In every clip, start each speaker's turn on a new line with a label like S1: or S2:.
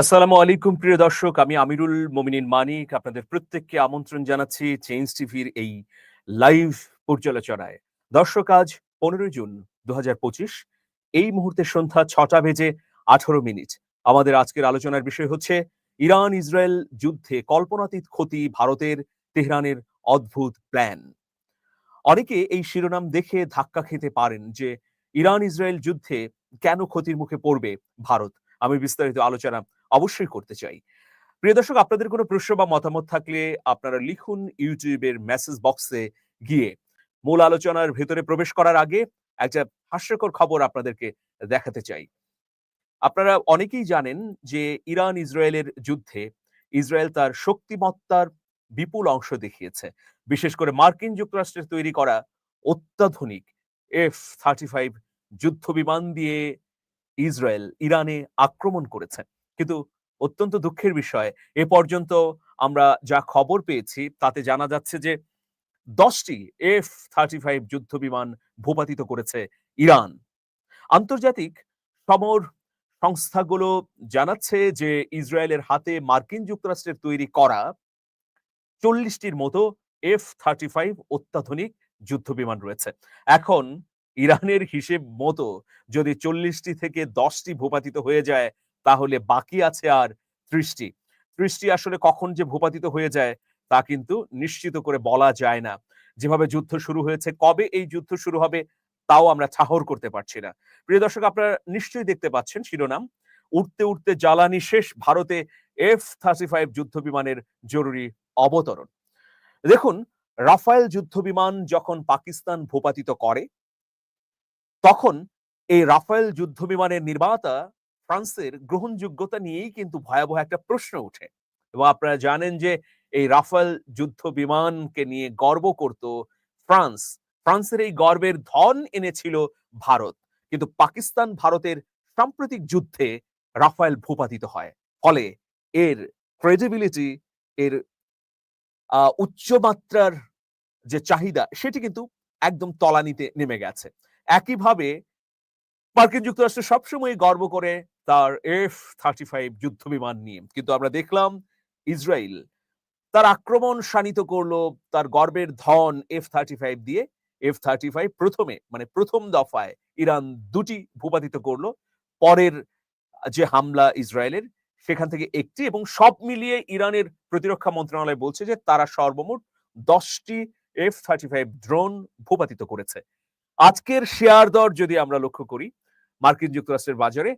S1: আসসালামু আলাইকুম প্রিয় দর্শক আমি আমিরুল মোমিনিন মানিক আপনাদের প্রত্যেককে আমন্ত্রণ জানাচ্ছি চেঞ্জ টিভির এই লাইভ পর্যালোচনায় দর্শক আজ পনেরোই জুন দু এই মুহূর্তে সন্ধ্যা ছটা বেজে আঠারো মিনিট আমাদের আজকের আলোচনার বিষয় হচ্ছে ইরান ইসরায়েল যুদ্ধে কল্পনাতীত ক্ষতি ভারতের তেহরানের অদ্ভুত প্ল্যান অনেকে এই শিরোনাম দেখে ধাক্কা খেতে পারেন যে ইরান ইসরায়েল যুদ্ধে কেন ক্ষতির মুখে পড়বে ভারত আমি বিস্তারিত আলোচনা অবশ্যই করতে চাই প্রিয় দর্শক আপনাদের কোনো প্রশ্ন বা মতামত থাকলে আপনারা লিখুন ইউটিউবের মেসেজ বক্সে গিয়ে মূল আলোচনার ভেতরে প্রবেশ করার আগে একটা হাস্যকর খবর আপনাদেরকে দেখাতে চাই আপনারা অনেকেই জানেন যে ইরান ইসরায়েলের যুদ্ধে ইসরায়েল তার শক্তিমত্তার বিপুল অংশ দেখিয়েছে বিশেষ করে মার্কিন যুক্তরাষ্ট্রের তৈরি করা অত্যাধুনিক এফ থার্টি ফাইভ যুদ্ধ বিমান দিয়ে ইসরায়েল ইরানে আক্রমণ করেছে কিন্তু অত্যন্ত দুঃখের বিষয় এ পর্যন্ত আমরা যা খবর পেয়েছি তাতে জানা যাচ্ছে যে দশটি এফ থার্টি ফাইভ যুদ্ধ বিমান ভূপাতিত করেছে ইরান আন্তর্জাতিক সমর সংস্থাগুলো জানাচ্ছে যে ইসরায়েলের হাতে মার্কিন যুক্তরাষ্ট্রের তৈরি করা চল্লিশটির মতো এফ থার্টি ফাইভ অত্যাধুনিক যুদ্ধ বিমান রয়েছে এখন ইরানের হিসেব মতো যদি চল্লিশটি থেকে দশটি ভূপাতিত হয়ে যায় তাহলে বাকি আছে আর সৃষ্টি সৃষ্টি আসলে কখন যে ভূপাতিত হয়ে যায় তা কিন্তু নিশ্চিত করে বলা যায় না যেভাবে যুদ্ধ শুরু হয়েছে কবে এই যুদ্ধ শুরু হবে তাও আমরা ছাহর করতে পারছি না প্রিয় দর্শক আপনারা নিশ্চয়ই দেখতে পাচ্ছেন শিরোনাম উঠতে উঠতে জ্বালানি শেষ ভারতে এফ থার্টি ফাইভ যুদ্ধ বিমানের জরুরি অবতরণ দেখুন রাফায়েল যুদ্ধ বিমান যখন পাকিস্তান ভূপাতিত করে তখন এই রাফায়েল যুদ্ধ বিমানের নির্মাতা ফ্রান্সের গ্রহণযোগ্যতা নিয়েই কিন্তু ভয়াবহ একটা প্রশ্ন উঠে এবং আপনারা জানেন যে এই রাফাল যুদ্ধ বিমানকে নিয়ে গর্ব করত ফ্রান্স ফ্রান্সের এই গর্বের ধন এনেছিল ভারত কিন্তু পাকিস্তান ভারতের সাম্প্রতিক যুদ্ধে রাফায়েল ভূপাতিত হয় ফলে এর ক্রেডিবিলিটি এর উচ্চমাত্রার যে চাহিদা সেটি কিন্তু একদম তলানিতে নেমে গেছে একইভাবে মার্কিন যুক্তরাষ্ট্র সবসময় গর্ব করে তার এফ থার্টি ফাইভ যুদ্ধ বিমান নিয়ে কিন্তু আমরা দেখলাম ইসরায়েল তার আক্রমণ শানিত করলো তার গর্বের ধন এফ থার্টি ফাইভ দিয়ে এফ থার্টি ফাইভ প্রথমে মানে প্রথম দফায় ইরান দুটি ভূপাতিত করলো পরের যে হামলা ইসরায়েলের সেখান থেকে একটি এবং সব মিলিয়ে ইরানের প্রতিরক্ষা মন্ত্রণালয় বলছে যে তারা সর্বমোট দশটি এফ থার্টি ফাইভ ড্রোন ভূপাতিত করেছে আজকের শেয়ার দর যদি আমরা লক্ষ্য করি মার্কিন যুক্তরাষ্ট্রের বাজারে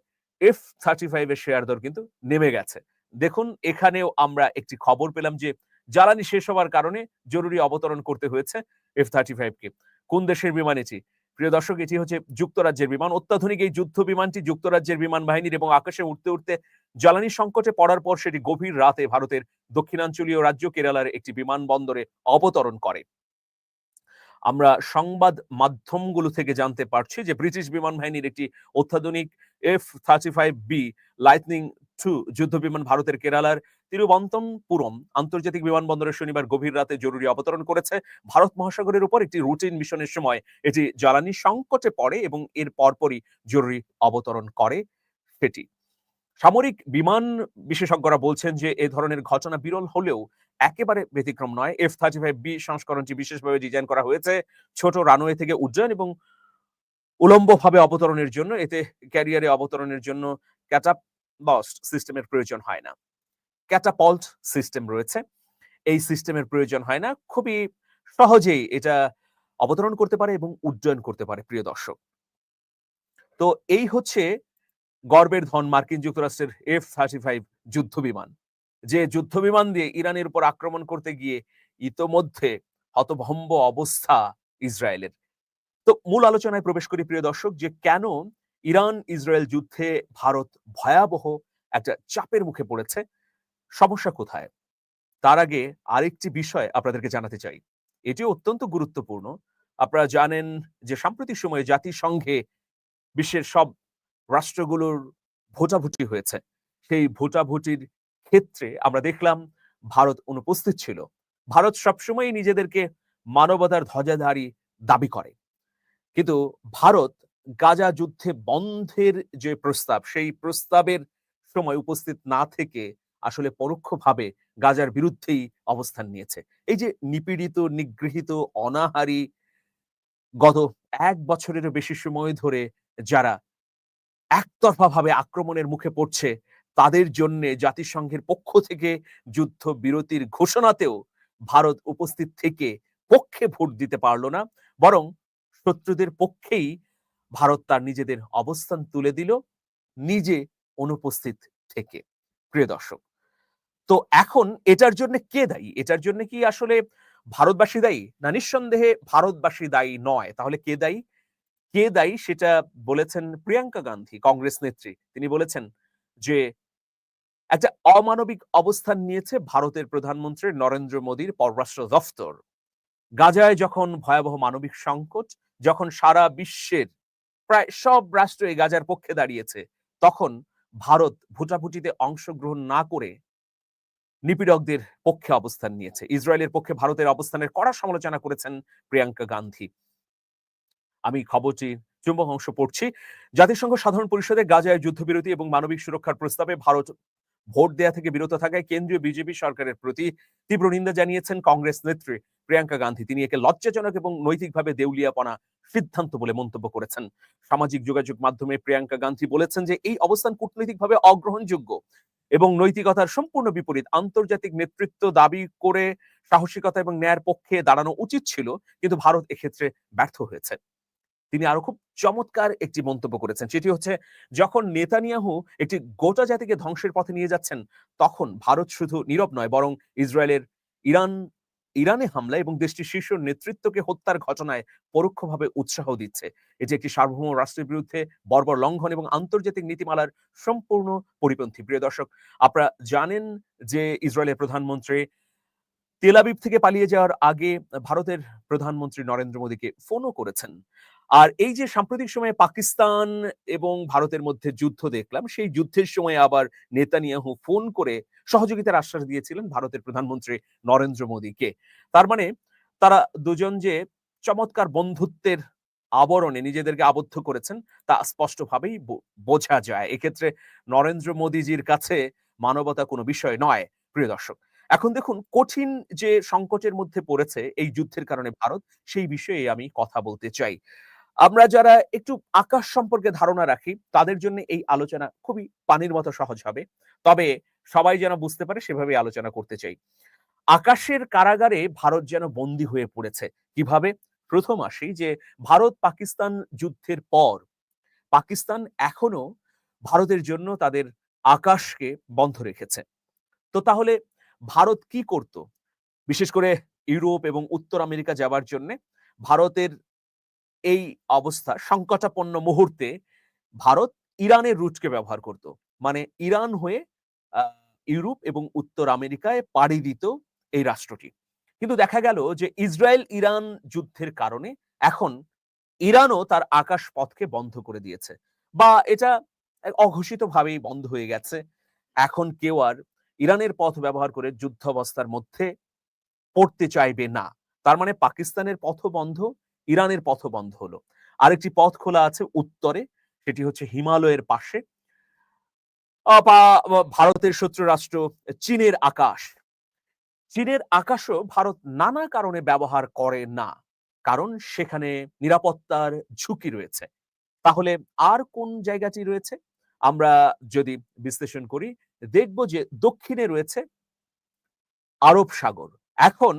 S1: এফ থার্টি ফাইভ এর শেয়ার দর কিন্তু নেমে গেছে দেখুন এখানেও আমরা একটি খবর পেলাম যে জ্বালানি শেষ হওয়ার কারণে জরুরি অবতরণ করতে হয়েছে এফ থার্টি ফাইভকে কোন দেশের বিমান এটি প্রিয় দর্শক এটি হচ্ছে যুক্তরাজ্যের বিমান অত্যাধুনিক এই যুদ্ধ বিমানটি যুক্তরাজ্যের বিমান বাহিনীর এবং আকাশে উঠতে উঠতে জ্বালানি সংকটে পড়ার পর সেটি গভীর রাতে ভারতের দক্ষিণাঞ্চলীয় রাজ্য কেরালার একটি বিমানবন্দরে অবতরণ করে আমরা সংবাদ মাধ্যমগুলো থেকে জানতে পারছি যে ব্রিটিশ বিমান বাহিনীর একটি অত্যাধুনিক F thirty five B lightning two যুদ্ধ বিমান ভারতের কেরালার তিরুবন্তমপুরম আন্তর্জাতিক বিমানবন্দরে শনিবার গভীর রাতে জরুরি অবতরণ করেছে ভারত মহাসাগরের উপর একটি রুটিন মিশনের সময় এটি জ্বালানি সংকটে পড়ে এবং এর পরপরই জরুরি অবতরণ করে সেটি সামরিক বিমান বিশেষজ্ঞরা বলছেন যে এ ধরনের ঘটনা বিরল হলেও একেবারে ব্যতিক্রম নয় এফ থার্টি ফাইভ বি সংস্করণটি বিশেষভাবে ডিজাইন করা হয়েছে ছোট রানওয়ে থেকে উজ্জয়ন এবং উলম্বভাবে অবতরণের জন্য এতে ক্যারিয়ারে অবতরণের জন্য ক্যাটাপস্ট সিস্টেমের প্রয়োজন হয় না ক্যাটাপল্ট সিস্টেম রয়েছে এই সিস্টেমের প্রয়োজন হয় না খুবই সহজেই এটা অবতরণ করতে পারে এবং উড্ডয়ন করতে পারে প্রিয় দর্শক তো এই হচ্ছে গর্বের ধন মার্কিন যুক্তরাষ্ট্রের এফ থার্টি ফাইভ যুদ্ধ বিমান যে যুদ্ধ বিমান দিয়ে ইরানের উপর আক্রমণ করতে গিয়ে ইতোমধ্যে হতভম্ব অবস্থা ইসরায়েলের তো মূল আলোচনায় প্রবেশ করি প্রিয় দর্শক যে কেন ইরান ইসরায়েল যুদ্ধে ভারত ভয়াবহ একটা চাপের মুখে পড়েছে সমস্যা কোথায় তার আগে আরেকটি বিষয় আপনাদেরকে জানাতে চাই এটি অত্যন্ত গুরুত্বপূর্ণ আপনারা জানেন যে সাম্প্রতিক সময়ে জাতিসংঘে বিশ্বের সব রাষ্ট্রগুলোর ভোটাভুটি হয়েছে সেই ভোটাভুটির ক্ষেত্রে আমরা দেখলাম ভারত অনুপস্থিত ছিল ভারত সবসময় নিজেদেরকে মানবতার ধ্বজাধারী দাবি করে কিন্তু ভারত গাজা যুদ্ধে বন্ধের যে প্রস্তাব সেই প্রস্তাবের সময় উপস্থিত না থেকে আসলে পরোক্ষভাবে গাজার বিরুদ্ধেই অবস্থান নিয়েছে এই যে নিপীড়িত নিগৃহীত অনাহারী গত এক বছরের বেশি সময় ধরে যারা একতরফাভাবে আক্রমণের মুখে পড়ছে তাদের জন্য জাতিসংঘের পক্ষ থেকে যুদ্ধ বিরতির ঘোষণাতেও ভারত উপস্থিত থেকে পক্ষে ভোট দিতে পারল না বরং শত্রুদের পক্ষেই ভারত তার নিজেদের অবস্থান তুলে দিল নিজে অনুপস্থিত থেকে প্রিয় দর্শক তো এখন এটার জন্য কে দায়ী এটার জন্য কি আসলে ভারতবাসী দায়ী না নিঃসন্দেহে ভারতবাসী দায়ী নয় তাহলে কে দায়ী কে দায়ী সেটা বলেছেন প্রিয়াঙ্কা গান্ধী কংগ্রেস নেত্রী তিনি বলেছেন যে একটা অমানবিক অবস্থান নিয়েছে ভারতের প্রধানমন্ত্রী নরেন্দ্র মোদীর পররাষ্ট্র দফতর গাজায় যখন ভয়াবহ মানবিক সংকট যখন সারা বিশ্বের প্রায় সব রাষ্ট্র এই গাজার পক্ষে দাঁড়িয়েছে তখন ভারত ভুটাভুটিতে অংশগ্রহণ না করে নিপীড়কদের পক্ষে অবস্থান নিয়েছে ইসরায়েলের পক্ষে ভারতের অবস্থানের কড়া সমালোচনা করেছেন প্রিয়াঙ্কা গান্ধী আমি খবরটি চুম্বক অংশ পড়ছি জাতিসংঘ সাধারণ পরিষদে গাজায় যুদ্ধবিরতি এবং মানবিক সুরক্ষার প্রস্তাবে ভারত ভোট দেওয়া থেকে বিরত থাকায় কেন্দ্রীয় বিজেপি সরকারের প্রতি তীব্র নিন্দা জানিয়েছেন কংগ্রেস নেত্রী প্রিয়াঙ্কা গান্ধী তিনি একে লজ্জাজনক এবং নৈতিকভাবে দেউলিয়াপনা সিদ্ধান্ত বলে মন্তব্য করেছেন সামাজিক যোগাযোগ মাধ্যমে প্রিয়াঙ্কা গান্ধী বলেছেন যে এই অবস্থান কূটনৈতিকভাবে অগ্রহণযোগ্য এবং নৈতিকতার সম্পূর্ণ বিপরীত আন্তর্জাতিক নেতৃত্ব দাবি করে সাহসিকতা এবং ন্যায়ের পক্ষে দাঁড়ানো উচিত ছিল কিন্তু ভারত এক্ষেত্রে ব্যর্থ হয়েছে তিনি আরো খুব চমৎকার একটি মন্তব্য করেছেন সেটি হচ্ছে যখন নেতানিয়াহু একটি গোটা জাতিকে ধ্বংসের পথে নিয়ে যাচ্ছেন তখন ভারত শুধু নীরব নয় বরং ইসরায়েলের ইরান ইরানে হামলা এবং দেশটির শীর্ষ নেতৃত্বকে হত্যার ঘটনায় পরোক্ষভাবে উৎসাহ দিচ্ছে এটি একটি সার্বভৌম রাষ্ট্রের বিরুদ্ধে বর্বর লঙ্ঘন এবং আন্তর্জাতিক নীতিমালার সম্পূর্ণ পরিপন্থী প্রিয় দর্শক আপনারা জানেন যে ইসরায়েলের প্রধানমন্ত্রী তেলাবিব থেকে পালিয়ে যাওয়ার আগে ভারতের প্রধানমন্ত্রী নরেন্দ্র মোদীকে ফোনও করেছেন আর এই যে সাম্প্রতিক সময়ে পাকিস্তান এবং ভারতের মধ্যে যুদ্ধ দেখলাম সেই যুদ্ধের সময় আবার নেতানিয়াহু ফোন করে সহযোগিতার আশ্বাস দিয়েছিলেন ভারতের প্রধানমন্ত্রী নরেন্দ্র মোদীকে তার মানে তারা দুজন যে চমৎকার বন্ধুত্বের আবরণে নিজেদেরকে আবদ্ধ করেছেন তা স্পষ্টভাবেই বোঝা যায় এক্ষেত্রে নরেন্দ্র মোদীজির কাছে মানবতা কোনো বিষয় নয় প্রিয় দর্শক এখন দেখুন কঠিন যে সংকটের মধ্যে পড়েছে এই যুদ্ধের কারণে ভারত সেই বিষয়ে আমি কথা বলতে চাই আমরা যারা একটু আকাশ সম্পর্কে ধারণা রাখি তাদের জন্য এই আলোচনা খুবই পানির মতো সহজ হবে তবে সবাই যেন বুঝতে পারে সেভাবে আলোচনা করতে চাই আকাশের কারাগারে ভারত যেন বন্দী হয়ে পড়েছে কিভাবে প্রথম আসি যে ভারত পাকিস্তান যুদ্ধের পর পাকিস্তান এখনো ভারতের জন্য তাদের আকাশকে বন্ধ রেখেছে তো তাহলে ভারত কি করত বিশেষ করে ইউরোপ এবং উত্তর আমেরিকা যাওয়ার জন্য ভারতের এই অবস্থা সংকটাপন্ন মুহূর্তে ভারত ইরানের রুটকে ব্যবহার করত মানে ইরান হয়ে ইউরোপ এবং উত্তর আমেরিকায় পাড়ি দিত এই রাষ্ট্রটি কিন্তু দেখা গেল যে ইসরায়েল ইরান যুদ্ধের কারণে এখন ইরানও তার আকাশ পথকে বন্ধ করে দিয়েছে বা এটা অঘোষিতভাবেই বন্ধ হয়ে গেছে এখন কেউ আর ইরানের পথ ব্যবহার করে যুদ্ধ অবস্থার মধ্যে পড়তে চাইবে না তার মানে পাকিস্তানের পথ বন্ধ ইরানের পথ বন্ধ হলো আরেকটি পথ খোলা আছে উত্তরে সেটি হচ্ছে হিমালয়ের পাশে ভারতের শত্রু রাষ্ট্র চীনের আকাশ চীনের আকাশও ভারত নানা কারণে ব্যবহার করে না কারণ সেখানে নিরাপত্তার ঝুঁকি রয়েছে তাহলে আর কোন জায়গাটি রয়েছে আমরা যদি বিশ্লেষণ করি দেখব যে দক্ষিণে রয়েছে আরব সাগর এখন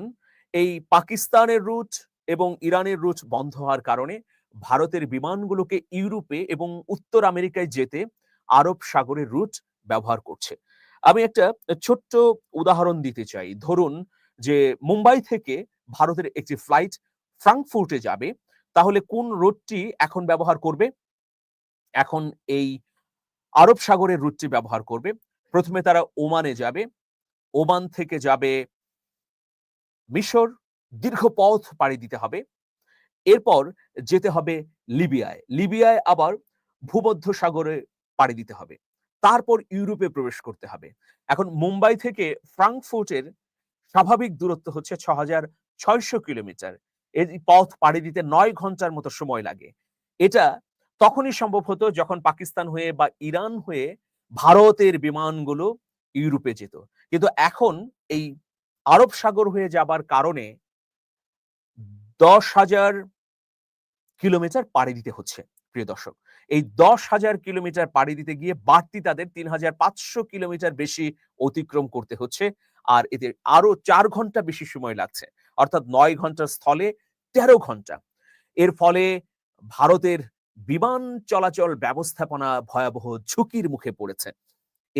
S1: এই পাকিস্তানের রুট এবং ইরানের রুট বন্ধ হওয়ার কারণে ভারতের বিমানগুলোকে ইউরোপে এবং উত্তর আমেরিকায় যেতে আরব সাগরের রুট ব্যবহার করছে আমি একটা ছোট্ট উদাহরণ দিতে চাই ধরুন যে মুম্বাই থেকে ভারতের একটি ফ্লাইট ফ্রাঙ্কফুর্টে যাবে তাহলে কোন রুটটি এখন ব্যবহার করবে এখন এই আরব সাগরের রুটটি ব্যবহার করবে প্রথমে তারা ওমানে যাবে ওমান থেকে যাবে মিশর দীর্ঘ পথ পাড়ি দিতে হবে এরপর যেতে হবে লিবিয়ায় লিবিয়ায় আবার ভূমধ্য সাগরে পাড়ি দিতে হবে তারপর ইউরোপে প্রবেশ করতে হবে এখন মুম্বাই থেকে ফ্রাঙ্কফুর্টের স্বাভাবিক দূরত্ব হচ্ছে ছ হাজার ছয়শ কিলোমিটার এই পথ পাড়ি দিতে নয় ঘন্টার মতো সময় লাগে এটা তখনই সম্ভব হতো যখন পাকিস্তান হয়ে বা ইরান হয়ে ভারতের বিমানগুলো ইউরোপে যেত কিন্তু এখন এই আরব সাগর হয়ে যাবার কারণে দশ হাজার কিলোমিটার পাড়ি দিতে হচ্ছে প্রিয় দর্শক এই দশ হাজার কিলোমিটার পাড়ি দিতে গিয়ে বাড়তি তাদের তিন হাজার পাঁচশো কিলোমিটার বেশি অতিক্রম করতে হচ্ছে আর এতে আরো চার ঘন্টা বেশি সময় লাগছে অর্থাৎ নয় ঘন্টার স্থলে তেরো ঘন্টা এর ফলে ভারতের বিমান চলাচল ব্যবস্থাপনা ভয়াবহ ঝুঁকির মুখে পড়েছে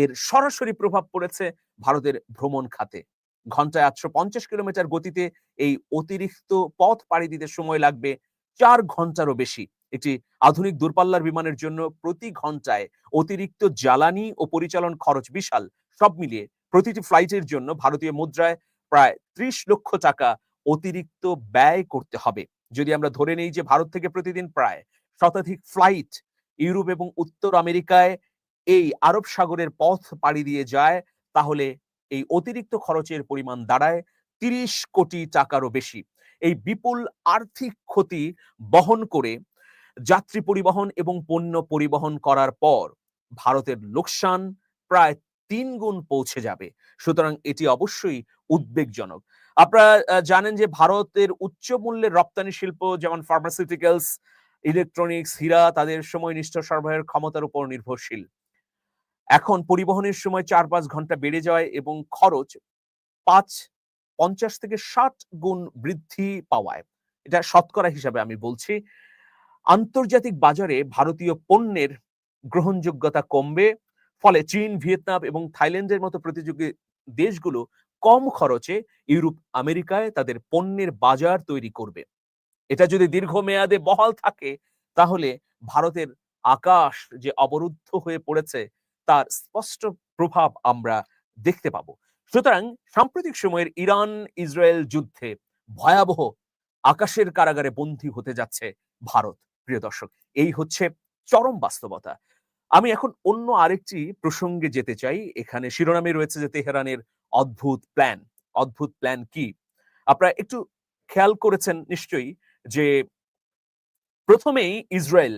S1: এর সরাসরি প্রভাব পড়েছে ভারতের ভ্রমণ খাতে ঘন্টায় আটশো পঞ্চাশ কিলোমিটার গতিতে এই অতিরিক্ত পথ পাড়ি দিতে সময় লাগবে চার ঘন্টারও বেশি একটি আধুনিক দূরপাল্লার বিমানের জন্য প্রতি ঘন্টায় অতিরিক্ত জ্বালানি ও পরিচালন খরচ বিশাল সব মিলিয়ে প্রতিটি ফ্লাইটের জন্য ভারতীয় মুদ্রায় প্রায় ত্রিশ লক্ষ টাকা অতিরিক্ত ব্যয় করতে হবে যদি আমরা ধরে নেই যে ভারত থেকে প্রতিদিন প্রায় শতাধিক ফ্লাইট ইউরোপ এবং উত্তর আমেরিকায় এই আরব সাগরের পথ পাড়ি দিয়ে যায় তাহলে এই অতিরিক্ত খরচের পরিমাণ দাঁড়ায় তিরিশ কোটি টাকারও বেশি এই বিপুল আর্থিক ক্ষতি বহন করে যাত্রী পরিবহন এবং পণ্য পরিবহন করার পর ভারতের লোকসান প্রায় তিন গুণ পৌঁছে যাবে সুতরাং এটি অবশ্যই উদ্বেগজনক আপনারা জানেন যে ভারতের উচ্চ মূল্যের রপ্তানি শিল্প যেমন ফার্মাসিউটিক্যালস ইলেকট্রনিক্স হীরা তাদের সময় নিষ্ঠ সরবরাহের ক্ষমতার উপর নির্ভরশীল এখন পরিবহনের সময় চার পাঁচ ঘন্টা বেড়ে যাওয়ায় এবং খরচ পাঁচ পঞ্চাশ থেকে ষাট গুণ বৃদ্ধি পাওয়ায় এটা শতকরা হিসাবে আমি বলছি আন্তর্জাতিক বাজারে ভারতীয় পণ্যের গ্রহণযোগ্যতা কমবে ফলে চীন ভিয়েতনাম এবং থাইল্যান্ডের মতো প্রতিযোগী দেশগুলো কম খরচে ইউরোপ আমেরিকায় তাদের পণ্যের বাজার তৈরি করবে এটা যদি দীর্ঘমেয়াদে বহাল থাকে তাহলে ভারতের আকাশ যে অবরুদ্ধ হয়ে পড়েছে তার স্পষ্ট প্রভাব আমরা দেখতে পাব সুতরাং সাম্প্রতিক সময়ের ইরান ইসরায়েল যুদ্ধে ভয়াবহ আকাশের কারাগারে বন্দী হতে যাচ্ছে ভারত প্রিয় দর্শক এই হচ্ছে চরম বাস্তবতা আমি এখন অন্য আরেকটি প্রসঙ্গে যেতে চাই এখানে শিরোনামে রয়েছে যে তেহরানের অদ্ভুত প্ল্যান অদ্ভুত প্ল্যান কি আপনারা একটু খেয়াল করেছেন নিশ্চয়ই যে প্রথমেই ইসরায়েল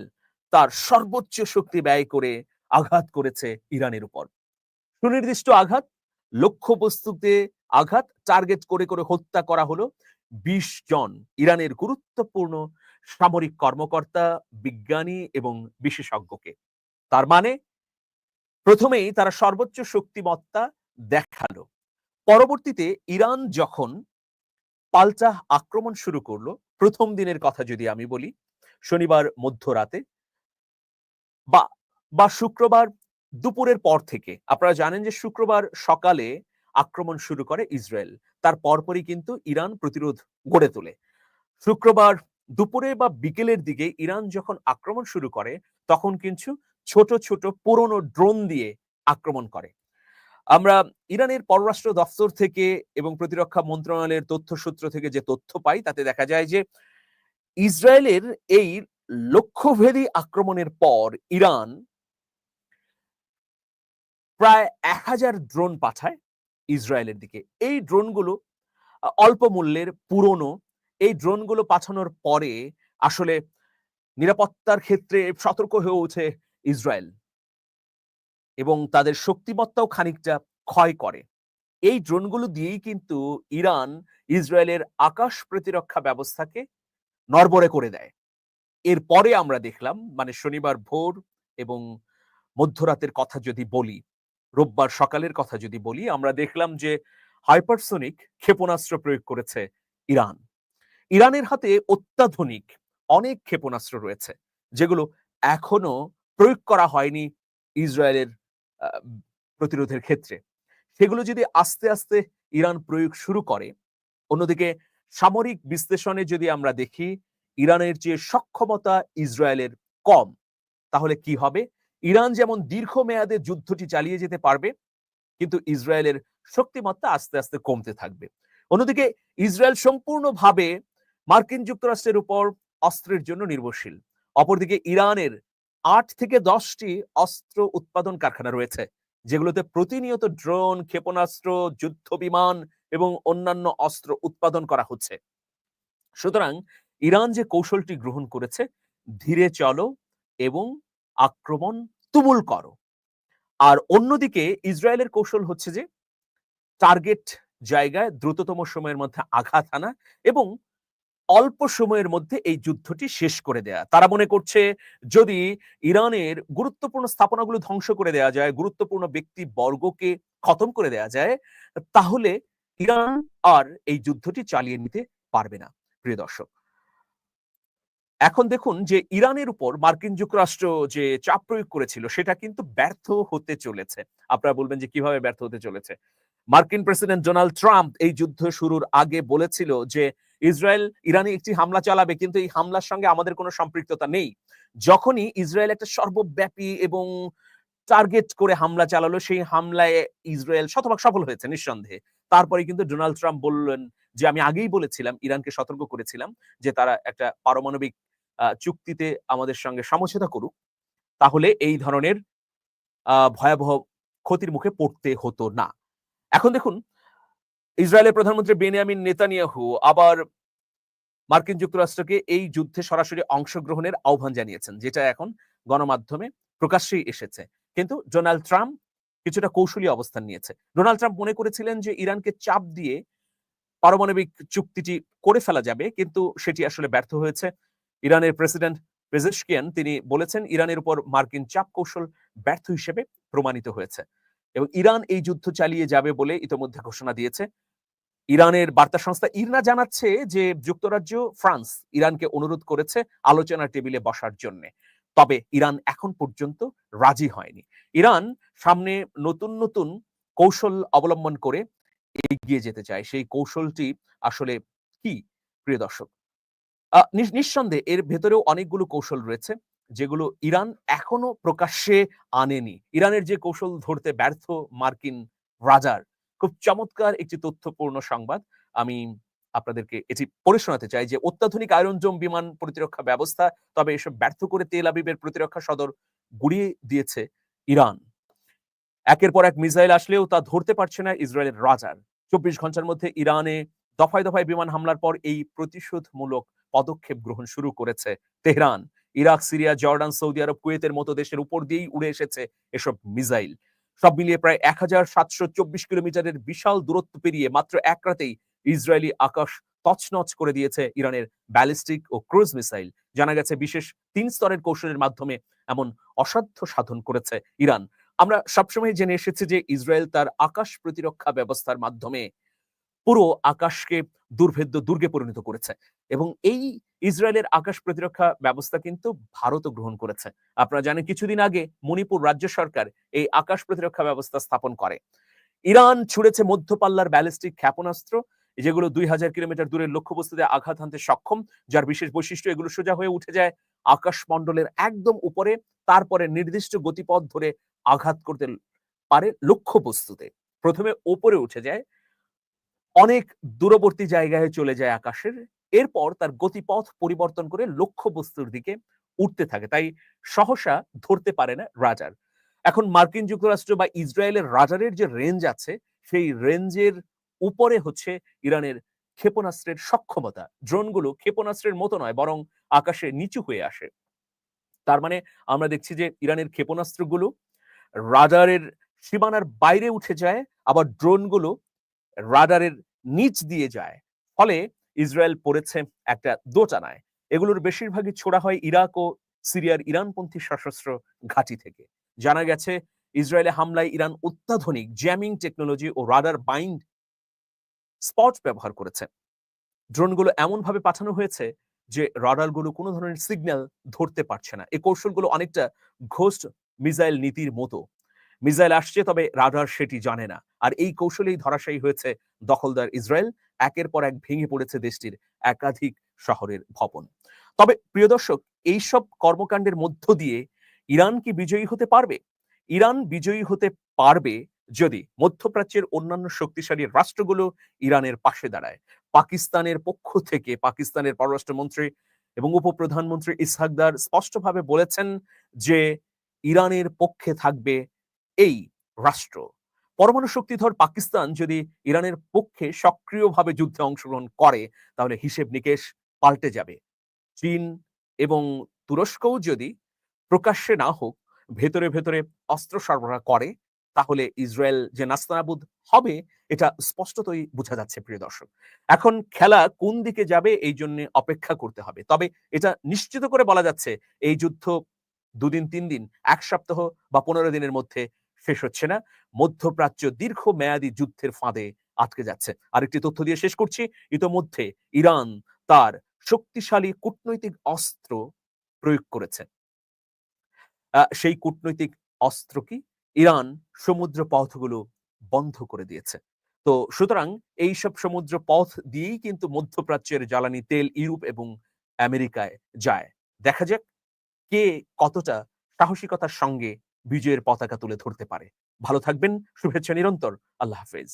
S1: তার সর্বোচ্চ শক্তি ব্যয় করে আঘাত করেছে ইরানের উপর সুনির্দিষ্ট আঘাত লক্ষ্যবস্তুতে আঘাত টার্গেট করে করে হত্যা করা হলো বিশ জন ইরানের গুরুত্বপূর্ণ সামরিক কর্মকর্তা বিজ্ঞানী এবং বিশেষজ্ঞকে তার মানে প্রথমেই তারা সর্বোচ্চ শক্তিমত্তা দেখালো পরবর্তীতে ইরান যখন পাল্টা আক্রমণ শুরু করলো প্রথম দিনের কথা যদি আমি বলি শনিবার মধ্যরাতে বা বা শুক্রবার দুপুরের পর থেকে আপনারা জানেন যে শুক্রবার সকালে আক্রমণ শুরু করে ইসরায়েল তার পরপরই কিন্তু ইরান প্রতিরোধ গড়ে তোলে শুক্রবার দুপুরে বা বিকেলের দিকে ইরান যখন আক্রমণ শুরু করে তখন কিন্তু ছোট ছোট পুরনো ড্রোন দিয়ে আক্রমণ করে আমরা ইরানের পররাষ্ট্র দপ্তর থেকে এবং প্রতিরক্ষা মন্ত্রণালয়ের তথ্য সূত্র থেকে যে তথ্য পাই তাতে দেখা যায় যে ইসরায়েলের এই লক্ষ্যভেদী আক্রমণের পর ইরান প্রায় এক হাজার ড্রোন পাঠায় ইসরায়েলের দিকে এই ড্রোনগুলো অল্প মূল্যের পুরনো এই ড্রোনগুলো পাঠানোর পরে আসলে নিরাপত্তার ক্ষেত্রে সতর্ক হয়ে ওঠে ইসরায়েল এবং তাদের শক্তিমত্তাও খানিকটা ক্ষয় করে এই ড্রোনগুলো দিয়েই কিন্তু ইরান ইসরায়েলের আকাশ প্রতিরক্ষা ব্যবস্থাকে নরবরে করে দেয় এরপরে আমরা দেখলাম মানে শনিবার ভোর এবং মধ্যরাতের কথা যদি বলি রোববার সকালের কথা যদি বলি আমরা দেখলাম যে হাইপারসোনিক ক্ষেপণাস্ত্র প্রয়োগ করেছে ইরান ইরানের হাতে অত্যাধুনিক অনেক ক্ষেপণাস্ত্র রয়েছে যেগুলো এখনো প্রয়োগ করা হয়নি ইসরায়েলের প্রতিরোধের ক্ষেত্রে সেগুলো যদি আস্তে আস্তে ইরান প্রয়োগ শুরু করে অন্যদিকে সামরিক বিশ্লেষণে যদি আমরা দেখি ইরানের যে সক্ষমতা ইসরায়েলের কম তাহলে কি হবে ইরান যেমন দীর্ঘ মেয়াদে যুদ্ধটি চালিয়ে যেতে পারবে কিন্তু ইসরায়েলের শক্তিমত্তা আস্তে আস্তে কমতে থাকবে অন্যদিকে ইসরায়েল সম্পূর্ণভাবে মার্কিন যুক্তরাষ্ট্রের উপর অস্ত্রের জন্য নির্ভরশীল অপরদিকে ইরানের আট থেকে দশটি অস্ত্র উৎপাদন কারখানা রয়েছে যেগুলোতে প্রতিনিয়ত ড্রোন ক্ষেপণাস্ত্র যুদ্ধ বিমান এবং অন্যান্য অস্ত্র উৎপাদন করা হচ্ছে সুতরাং ইরান যে কৌশলটি গ্রহণ করেছে ধীরে চলো এবং আক্রমণ তুমুল করো আর অন্যদিকে ইসরায়েলের কৌশল হচ্ছে যে টার্গেট জায়গায় দ্রুততম সময়ের মধ্যে আঘাত আনা এবং অল্প সময়ের মধ্যে এই যুদ্ধটি শেষ করে দেয়া তারা মনে করছে যদি ইরানের গুরুত্বপূর্ণ স্থাপনাগুলো ধ্বংস করে দেয়া যায় গুরুত্বপূর্ণ ব্যক্তি বর্গকে খতম করে দেয়া যায় তাহলে ইরান আর এই যুদ্ধটি চালিয়ে নিতে পারবে না প্রিয় দর্শক এখন দেখুন যে ইরানের উপর মার্কিন যুক্তরাষ্ট্র যে চাপ প্রয়োগ করেছিল সেটা কিন্তু ব্যর্থ হতে চলেছে আপনারা বলবেন যে কিভাবে ব্যর্থ হতে চলেছে মার্কিন প্রেসিডেন্ট ডোনাল্ড ট্রাম্প এই যুদ্ধ শুরুর আগে বলেছিল যে ইসরায়েল ইরানে একটি হামলা চালাবে কিন্তু এই হামলার সঙ্গে আমাদের কোনো সম্পৃক্ততা নেই যখনই ইসরায়েল একটা সর্বব্যাপী এবং টার্গেট করে হামলা চালালো সেই হামলায় ইসরায়েল শতভাগ সফল হয়েছে নিঃসন্দেহে তারপরে কিন্তু ডোনাল্ড ট্রাম্প বললেন যে আমি আগেই বলেছিলাম ইরানকে সতর্ক করেছিলাম যে তারা একটা পারমাণবিক চুক্তিতে আমাদের সঙ্গে সমঝোতা করুক তাহলে এই ধরনের ভয়াবহ ক্ষতির মুখে পড়তে হতো না এখন দেখুন ইসরায়েলের প্রধানমন্ত্রী বেনিয়ামিন নেতানিয়াহু আবার মার্কিন যুক্তরাষ্ট্রকে এই যুদ্ধে সরাসরি অংশগ্রহণের আহ্বান জানিয়েছেন যেটা এখন গণমাধ্যমে প্রকাশ্যেই এসেছে কিন্তু ডোনাল্ড ট্রাম্প কিছুটা কৌশলী অবস্থান নিয়েছে ডোনাল্ড ট্রাম্প মনে করেছিলেন যে ইরানকে চাপ দিয়ে পারমাণবিক চুক্তিটি করে ফেলা যাবে কিন্তু সেটি আসলে ব্যর্থ হয়েছে ইরানের প্রেসিডেন্ট পেজেশকিয়ান তিনি বলেছেন ইরানের উপর মার্কিন চাপ কৌশল ব্যর্থ হিসেবে প্রমাণিত হয়েছে এবং ইরান এই যুদ্ধ চালিয়ে যাবে বলে ইতোমধ্যে ঘোষণা দিয়েছে ইরানের বার্তা সংস্থা ইরনা জানাচ্ছে যে যুক্তরাজ্য ফ্রান্স ইরানকে অনুরোধ করেছে আলোচনার টেবিলে বসার জন্য তবে ইরান এখন পর্যন্ত রাজি হয়নি ইরান সামনে নতুন নতুন কৌশল অবলম্বন করে এগিয়ে যেতে চায় সেই কৌশলটি আসলে কি প্রিয় দর্শক নিঃসন্দেহে এর ভেতরেও অনেকগুলো কৌশল রয়েছে যেগুলো ইরান এখনো প্রকাশ্যে আনেনি ইরানের যে কৌশল ধরতে ব্যর্থ মার্কিন রাজার খুব চমৎকার একটি তথ্যপূর্ণ সংবাদ আমি আপনাদেরকে এটি পড়ে শোনাতে চাই যে অত্যাধুনিক আয়রনজম বিমান প্রতিরক্ষা ব্যবস্থা তবে এসব ব্যর্থ করে তেল আবিবের প্রতিরক্ষা সদর গুড়িয়ে দিয়েছে ইরান একের পর এক মিসাইল আসলেও তা ধরতে পারছে না ইসরায়েলের রাজার চব্বিশ ঘন্টার মধ্যে ইরানে দফায় দফায় বিমান হামলার পর এই প্রতিশোধমূলক পদক্ষেপ গ্রহণ শুরু করেছে Tehran Iraq Syria Jordan Saudi Arab কুয়েতের মতো দেশের উপর দিয়েই উড়ে এসেছে এসব মিসাইল সব মিলিয়ে প্রায় এক হাজার সাতশো চব্বিশ কিলোমিটারের বিশাল দূরত্ব পেরিয়ে মাত্র এক রাতেই ইসরায়েলি আকাশ তছনচ করে দিয়েছে ইরানের ব্যালিস্টিক ও ক্রুজ মিসাইল জানা গেছে বিশেষ তিন স্তরের কৌশলের মাধ্যমে এমন অসাধ্য সাধন করেছে ইরান আমরা সবসময় জেনে এসেছি যে ইসরায়েল তার আকাশ প্রতিরক্ষা ব্যবস্থার মাধ্যমে পুরো আকাশকে দুর্ভেদ্য দুর্গে পরিণত করেছে এবং এই ইসরায়েলের আকাশ প্রতিরক্ষা ব্যবস্থা কিন্তু ভারতও গ্রহণ করেছে আপনারা জানেন কিছুদিন আগে মণিপুর রাজ্য সরকার এই আকাশ প্রতিরক্ষা ব্যবস্থা স্থাপন করে ইরান ছুড়েছে মধ্যপাল্লার ব্যালিস্টিক ক্ষেপণাস্ত্র যেগুলো দুই হাজার কিলোমিটার দূরের লক্ষ্যবস্তুতে আঘাত হানতে সক্ষম যার বিশেষ বৈশিষ্ট্য এগুলো সোজা হয়ে উঠে যায় আকাশমণ্ডলের একদম উপরে তারপরে নির্দিষ্ট গতিপথ ধরে আঘাত করতে পারে লক্ষ্যবস্তুতে প্রথমে ওপরে উঠে যায় অনেক দূরবর্তী জায়গায় চলে যায় আকাশের এরপর তার গতিপথ পরিবর্তন করে লক্ষ্যবস্তুর দিকে উঠতে থাকে তাই সহসা ধরতে পারে না রাজার এখন মার্কিন যুক্তরাষ্ট্র বা ইসরায়েলের রাজারের যে রেঞ্জ আছে সেই রেঞ্জের উপরে হচ্ছে ইরানের ক্ষেপণাস্ত্রের সক্ষমতা ড্রোনগুলো ক্ষেপণাস্ত্রের মতো নয় বরং আকাশে নিচু হয়ে আসে তার মানে আমরা দেখছি যে ইরানের ক্ষেপণাস্ত্রগুলো রাডারের সীমানার বাইরে উঠে যায় আবার ড্রোনগুলো রাডারের নিচ দিয়ে যায় ফলে ইসরায়েল পড়েছে একটা দোটানায় এগুলোর বেশিরভাগই ছোড়া হয় ইরাক ও সিরিয়ার ইরানপন্থী সশস্ত্র ঘাঁটি থেকে জানা গেছে ইসরায়েলে হামলায় ইরান অত্যাধুনিক জ্যামিং টেকনোলজি ও রাডার বাইন্ড স্পট ব্যবহার করেছে ড্রোনগুলো এমনভাবে পাঠানো হয়েছে যে রাডারগুলো কোনো ধরনের সিগন্যাল ধরতে পারছে না এই কৌশলগুলো অনেকটা ঘোস্ট মিসাইল নীতির মতো মিসাইল আসছে তবে রাডার সেটি জানে না আর এই কৌশলেই ধরাশায়ী হয়েছে দখলদার ইসরায়েল একের পর এক ভেঙে পড়েছে দেশটির একাধিক শহরের ভবন তবে প্রিয় দর্শক এইসব কর্মকাণ্ডের মধ্য দিয়ে ইরান কি বিজয়ী হতে পারবে ইরান বিজয়ী হতে পারবে যদি মধ্যপ্রাচ্যের অন্যান্য শক্তিশালী রাষ্ট্রগুলো ইরানের পাশে দাঁড়ায় পাকিস্তানের পক্ষ থেকে পাকিস্তানের পররাষ্ট্রমন্ত্রী এবং উপপ্রধানমন্ত্রী ইসহাকদার স্পষ্টভাবে বলেছেন যে ইরানের পক্ষে থাকবে এই রাষ্ট্র পরমাণু শক্তিধর পাকিস্তান যদি ইরানের পক্ষে সক্রিয়ভাবে যুদ্ধে অংশগ্রহণ করে তাহলে হিসেব নিকেশ পাল্টে যাবে চীন এবং তুরস্কও যদি প্রকাশ্যে না হোক ভেতরে ভেতরে অস্ত্র সরবরাহ করে তাহলে ইসরায়েল যে নাস্তানাবুদ হবে এটা স্পষ্টতই বোঝা যাচ্ছে প্রিয় দর্শক এখন খেলা কোন দিকে যাবে এই জন্য অপেক্ষা করতে হবে তবে এটা নিশ্চিত করে বলা যাচ্ছে এই যুদ্ধ দুদিন তিন দিন এক সপ্তাহ বা পনেরো দিনের মধ্যে শেষ হচ্ছে না মধ্যপ্রাচ্য দীর্ঘ মেয়াদি যুদ্ধের ফাঁদে আটকে যাচ্ছে আরেকটি তথ্য দিয়ে শেষ করছি ইতোমধ্যে ইরান তার শক্তিশালী কূটনৈতিক অস্ত্র প্রয়োগ করেছে সেই কূটনৈতিক অস্ত্র কি ইরান সমুদ্র পথগুলো বন্ধ করে দিয়েছে তো সুতরাং এইসব সমুদ্র পথ দিয়েই কিন্তু মধ্যপ্রাচ্যের জ্বালানি তেল ইউরোপ এবং আমেরিকায় যায় দেখা যাক কে কতটা সাহসিকতার সঙ্গে বিজয়ের পতাকা তুলে ধরতে পারে ভালো থাকবেন শুভেচ্ছা নিরন্তর আল্লাহ হাফেজ